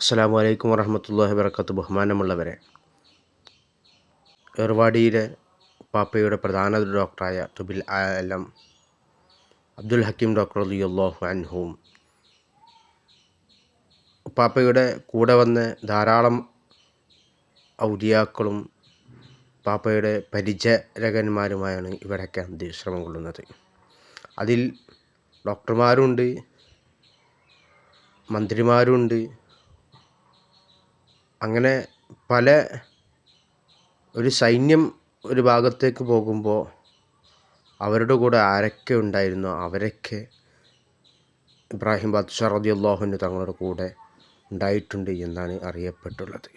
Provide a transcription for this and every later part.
അസ്സാം വലൈക്കും വറഹമത്തല്ലാഹി വർക്കത്ത് ബഹുമാനമുള്ളവരെ ഏർവാടിയിലെ പാപ്പയുടെ പ്രധാന ഡോക്ടറായ തുബിൽ ആലം അബ്ദുൽ ഹക്കീം ഡോക്ടർ അലിയുല്ലാഹു അൻഹുവും പാപ്പയുടെ കൂടെ വന്ന് ധാരാളം ഔദിയാക്കളും പാപ്പയുടെ പരിചരകന്മാരുമായാണ് ഇവിടെയൊക്കെ അന്ത്യശ്രമം കൊള്ളുന്നത്. അതിൽ ഡോക്ടർമാരുണ്ട് മന്ത്രിമാരുണ്ട് അങ്ങനെ പല ഒരു സൈന്യം ഒരു ഭാഗത്തേക്ക് പോകുമ്പോൾ അവരുടെ കൂടെ ആരൊക്കെ ഉണ്ടായിരുന്നോ അവരൊക്കെ ഇബ്രാഹിം ബാദ്ഷാ റളിയല്ലാഹു അൻഹു തങ്ങളുടെ കൂടെ ഉണ്ടായിട്ടുണ്ട് എന്നാണ് അറിയപ്പെട്ടുള്ളത്.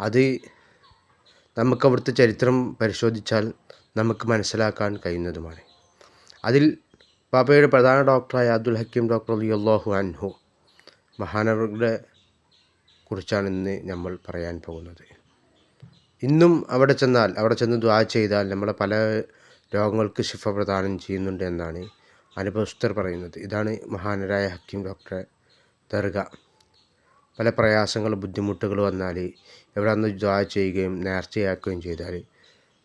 അത് നമുക്ക് അവിടുത്തെ ചരിത്രം പരിശോധിച്ചാൽ നമുക്ക് മനസ്സിലാക്കാൻ കഴിയുന്നതുമാണ്. അതിൽ പാപ്പയുടെ പ്രധാന ഡോക്ടറായ അബ്ദുൽ ഹക്കീം ഡോക്ടർ അലി അള്ളാഹു അൻഹു മഹാനവരുടെ കുറിച്ചാണ് ഇന്ന് നമ്മൾ പറയാൻ പോകുന്നത്. ഇന്നും അവിടെ ചെന്നാൽ അവിടെ ചെന്ന് ദ്വാ ചെയ്താൽ നമ്മളെ പല രോഗങ്ങൾക്ക് ശിഫ പ്രദാനം ചെയ്യുന്നുണ്ട് എന്നാണ് അനുഭവസ്ഥർ പറയുന്നത്. ഇതാണ് മഹാനരായ ഹക്കീം ഡോക്ടർ ദർഗ. പല പ്രയാസങ്ങളും ബുദ്ധിമുട്ടുകളും വന്നാൽ എവിടെ നിന്ന് ദ്വാ ചെയ്യുകയും നേർച്ചയാക്കുകയും ചെയ്താൽ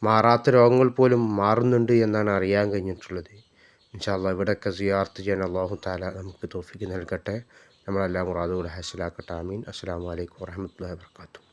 മാറാത്ത രോഗങ്ങൾ പോലും മാറുന്നുണ്ട് എന്നാണ് അറിയാൻ കഴിഞ്ഞിട്ടുള്ളത്. ഇൻഷാല്ല ഇവിടെയൊക്കെ സിയാർത്ത് ചെയ്യാൻ അള്ളാഹു താല നമുക്ക് തോഫിക്ക് നൽകട്ടെ. നമ്മളെല്ലാം മുറാദുകൾ ഹാസിലാക്കട്ടെ. ആമീൻ. അസ്സാം വലൈക്കും വാഹമത്തല്ലാ വാത്തു